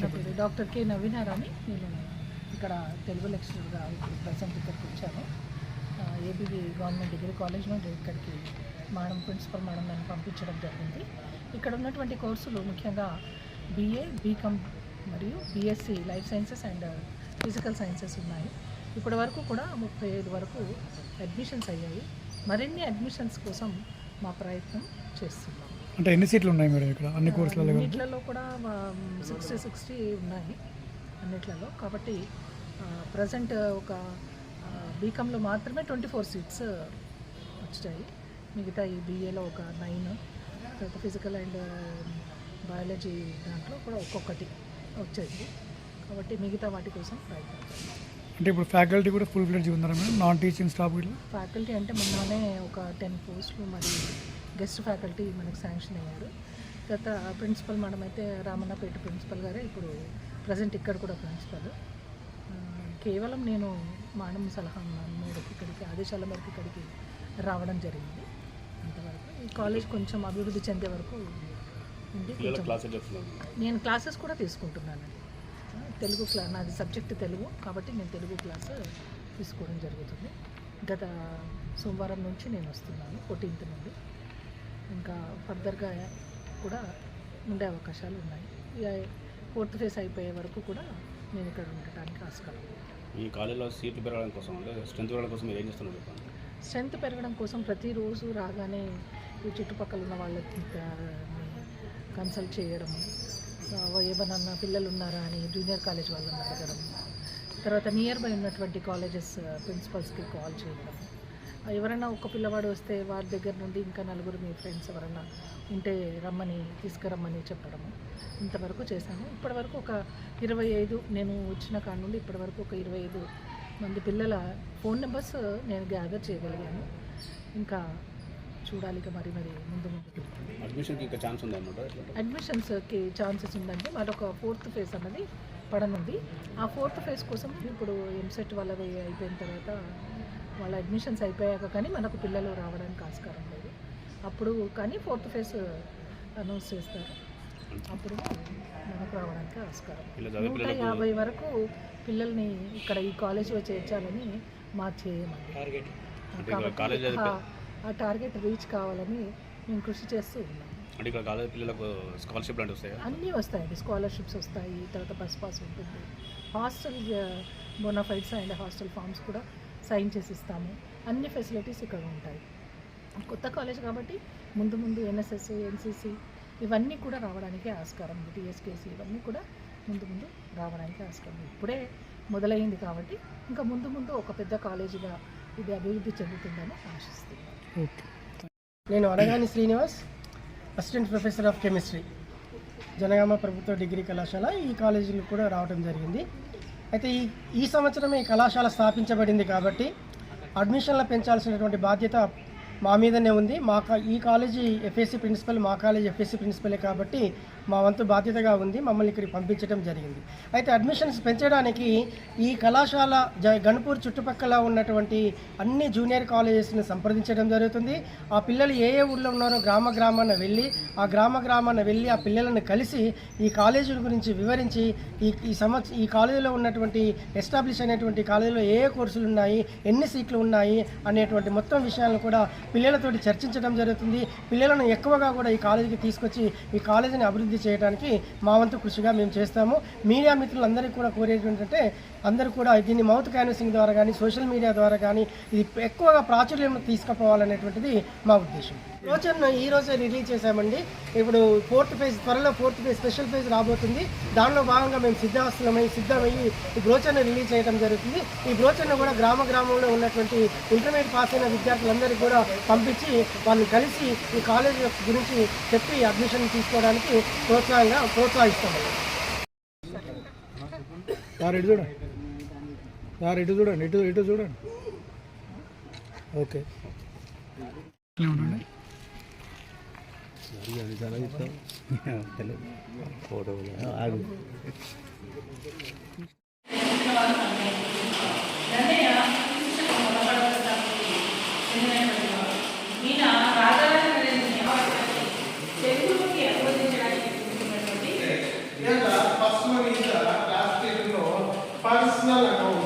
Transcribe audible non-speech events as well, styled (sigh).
నా పేరు డాక్టర్ కే నవీనారాణి నేను ఇక్కడ తెలుగు లెక్చరర్గా ఇప్పుడు ప్రజెంట్ ఇక్కడికి వచ్చాను. ఏబీబీ గవర్నమెంట్ డిగ్రీ కాలేజ్ నుండి ఇక్కడికి మేడం ప్రిన్సిపల్ మేడం నన్ను పంపించడం జరిగింది. ఇక్కడ ఉన్నటువంటి కోర్సులు ముఖ్యంగా బీఏ బీకామ్ మరియు BSc life sciences and physical sciences ఉన్నాయి. ఇప్పటి వరకు కూడా ముప్పై ఐదు వరకు అడ్మిషన్స్ అయ్యాయి. మరిన్ని అడ్మిషన్స్ కోసం మా ప్రయత్నం చేస్తున్నాం. అంటే ఎన్ని సీట్లు ఉన్నాయి మేడం ఇక్కడ? అన్ని కోర్సులలో? అన్నిట్లలో కూడా సిక్స్టీ సిక్స్టీ ఉన్నాయి అన్నిట్లలో. కాబట్టి ప్రజెంట్ ఒక బీకామ్లో మాత్రమే ట్వంటీ ఫోర్ సీట్స్ వచ్చాయి. మిగతా ఈ బీఏలో ఒక నైన్ తర్వాత ఫిజికల్ అండ్ బయాలజీ దాంట్లో కూడా ఒక్కొక్కటి వచ్చేది కాబట్టి మిగతా వాటి కోసం ప్రయత్నం అంటే ఇప్పుడు ఫ్యాకల్టీ కూడా ఫుల్ ఫ్లెడ్జ్ ఉన్నారా మేడం? నాన్ టీచింగ్ స్టాఫ్ ఇట్లా? ఫ్యాకల్టీ అంటే మొన్ననే ఒక టెన్ పోస్టులు మరి గెస్ట్ ఫ్యాకల్టీ మనకు శాంక్షన్ అయ్యారు. తర్వాత ప్రిన్సిపల్ మేడం అయితే రామన్నపేట ప్రిన్సిపల్ గారే ఇప్పుడు ప్రజెంట్ ఇక్కడ కూడా ప్రిన్సిపల్. కేవలం నేను మేడం సలహా మేరకు ఇక్కడికి ఆదేశాల మేరకు ఇక్కడికి రావడం జరిగింది. అంతవరకు ఈ కాలేజ్ కొంచెం అభివృద్ధి చెందే వరకు ఉంది? నేను క్లాసెస్ కూడా తీసుకుంటున్నానండి. ఆ, తెలుగు క్లా నాది సబ్జెక్ట్ తెలుగు కాబట్టి నేను తెలుగు క్లాస్ తీసుకోవడం జరుగుతుంది. గత సోమవారం నుంచి నేను వస్తున్నాను ఫోర్టీన్త్ నుండి. ఇంకా ఫర్దర్గా కూడా ఉండే అవకాశాలు ఉన్నాయి ఇక ఫోర్త్ ఫేస్ అయిపోయే వరకు కూడా నేను ఇక్కడ ఉండటానికి ఆస్కారం. ఈ కాలేజీలో సీట్లు పెరగడం కోసం స్ట్రెంత్ పెరగడం కోసం మీరు ఏం చేస్తున్నారు స్ట్రెంత్ పెరగడం కోసం ప్రతిరోజు రాగానే ఈ చుట్టుపక్కల ఉన్న వాళ్ళకి కన్సల్ట్ చేయడం ఏమన్నా పిల్లలు ఉన్నారా అని జూనియర్ కాలేజ్ వాళ్ళని అడగడం తర్వాత నియర్ బై ఉన్నటువంటి కాలేజెస్ ప్రిన్సిపల్స్కి కాల్ చేయడం ఎవరైనా ఒక పిల్లవాడు వస్తే వారి దగ్గర నుండి ఇంకా నలుగురు మీ ఫ్రెండ్స్ ఎవరైనా ఉంటే రమ్మని తీసుకురమ్మని చెప్పడము ఇంతవరకు చేశాను. ఇప్పటివరకు ఒక ఇరవై ఐదు నేను వచ్చిన కాడ నుండి ఇప్పటివరకు ఒక ఇరవై ఐదు మంది పిల్లల ఫోన్ నెంబర్స్ నేను గ్యాదర్ చేయగలిగాను. ఇంకా చూడాలి ఇక మరి మరి ముందు ముందు? అడ్మిషన్స్కి ఛాన్సెస్ ఉందంటే మరొక ఫోర్త్ ఫేజ్ అన్నది పడనుంది. ఆ ఫోర్త్ ఫేజ్ కోసం ఇప్పుడు ఎంసెట్ వాళ్ళవి అయిపోయిన తర్వాత వాళ్ళ అడ్మిషన్స్ అయిపోయాక కానీ మనకు పిల్లలు రావడానికి ఆస్కారం లేదు. అప్పుడు కానీ ఫోర్త్ ఫేజ్ అనౌన్స్ చేస్తారు. అప్పుడు మనకు రావడానికి ఆస్కారం. నూట యాభై వరకు పిల్లల్ని ఇక్కడ ఈ కాలేజీలో చేర్చాలని మా చేయమండి ఆ- ఆ టార్గెట్ రీచ్ కావాలని మేము కృషి చేస్తూ ఉన్నాం. అంటే ఇక్కడ కాలేజ్ పిల్లలకు స్కాలర్షిప్ లాంటివి వస్తాయా? అన్నీ వస్తాయండి. స్కాలర్షిప్స్ వస్తాయి. తర్వాత బస్ పాస్ ఉంటుంది. Hostel bonafides and hostel forms కూడా సైన్ చేసి ఇస్తాము అన్ని ఫెసిలిటీస్ ఇక్కడ ఉంటాయి. కొత్త కాలేజ్ కాబట్టి ముందు ముందు ఎన్ఎస్ఎస్ ఎన్సిసి ఇవన్నీ కూడా రావడానికి ఆస్కారం ఉంది. టీఎస్కేసి ఇవన్నీ కూడా ముందు ముందు రావడానికి ఆస్కారం ఇప్పుడే మొదలైంది కాబట్టి ఇంకా ముందు ముందు ఒక పెద్ద కాలేజీగా ఇది అభివృద్ధి చెందుతుందని ఆశిస్తున్నాను. ఓకే. నేను Anagani Srinivas assistant professor of chemistry Janagama ప్రభుత్వ డిగ్రీ కళాశాల ఈ కాలేజీలో కూడా రావడం జరిగింది. అయితే ఈ ఈ సంవత్సరమే ఈ కళాశాల స్థాపించబడింది కాబట్టి అడ్మిషన్లు పెంచాల్సినటువంటి బాధ్యత మా మీదనే ఉంది. మా ఈ కాలేజీ ఎఫ్ఎస్సి ప్రిన్సిపల్ మా కాలేజీ ఎఫ్ఎస్సి ప్రిన్సిపలే కాబట్టి మా వంతు బాధ్యతగా ఉంది మమ్మల్ని ఇక్కడికి పంపించడం జరిగింది. అయితే అడ్మిషన్స్ పెంచడానికి ఈ కళాశాల జ గణపూర్ చుట్టుపక్కల ఉన్నటువంటి అన్ని జూనియర్ కాలేజెస్ని సంప్రదించడం జరుగుతుంది. ఆ పిల్లలు ఏ ఏ ఊళ్ళో ఉన్నారో గ్రామ గ్రామాన వెళ్ళి ఆ గ్రామ గ్రామాన వెళ్ళి ఆ పిల్లలను కలిసి ఈ కాలేజీల గురించి వివరించి ఈ ఈ సంవత్సరం ఈ కాలేజీలో ఉన్నటువంటి ఎస్టాబ్లిష్ అయినటువంటి కాలేజీలో ఏ ఏ కోర్సులు ఉన్నాయి ఎన్ని సీట్లు ఉన్నాయి అనేటువంటి మొత్తం విషయాలను కూడా పిల్లలతోటి చర్చించడం జరుగుతుంది. పిల్లలను ఎక్కువగా కూడా ఈ కాలేజీకి తీసుకొచ్చి ఈ కాలేజీని అభివృద్ధి చేయడానికి మా వంతు కృషిగా మేము చేస్తాము. మీడియా మిత్రులందరికీ కూడా కోరేది ఏంటంటే అందరూ కూడా దీన్ని మౌత్ క్యాన్వసింగ్ ద్వారా కానీ సోషల్ మీడియా ద్వారా కానీ ఇది ఎక్కువగా ప్రాచుర్యం తీసుకుపోవాలనేటువంటిది మా ఉద్దేశం. రోచన్ ఈ రోజే రిలీజ్ చేశామండి. ఇప్పుడు ఫోర్త్ ఫేజ్ త్వరలో ఫోర్త్ ఫేజ్ స్పెషల్ ఫేజ్ రాబోతుంది. దానిలో భాగంగా మేము సిద్ధాస్తులమై సిద్ధమయ్యి ఈ బ్రోచర్ను రిలీజ్ చేయడం జరుగుతుంది. ఈ బ్రోచర్ను కూడా గ్రామ గ్రామంలో ఉన్నటువంటి ఇంటర్మీడియట్ పాస్ అయిన విద్యార్థులందరికీ కూడా పంపించి వాళ్ళని కలిసి ఈ కాలేజ్ గురించి చెప్పి అడ్మిషన్ తీసుకోవడానికి ప్రోత్సాహంగా ప్రోత్సహిస్తామండి సార్ ఇటు చూడండి. సార్ ఇటు చూడండి ఇటు ఇటు చూడండి. ఓకే. ఇట్లే (laughs) すならの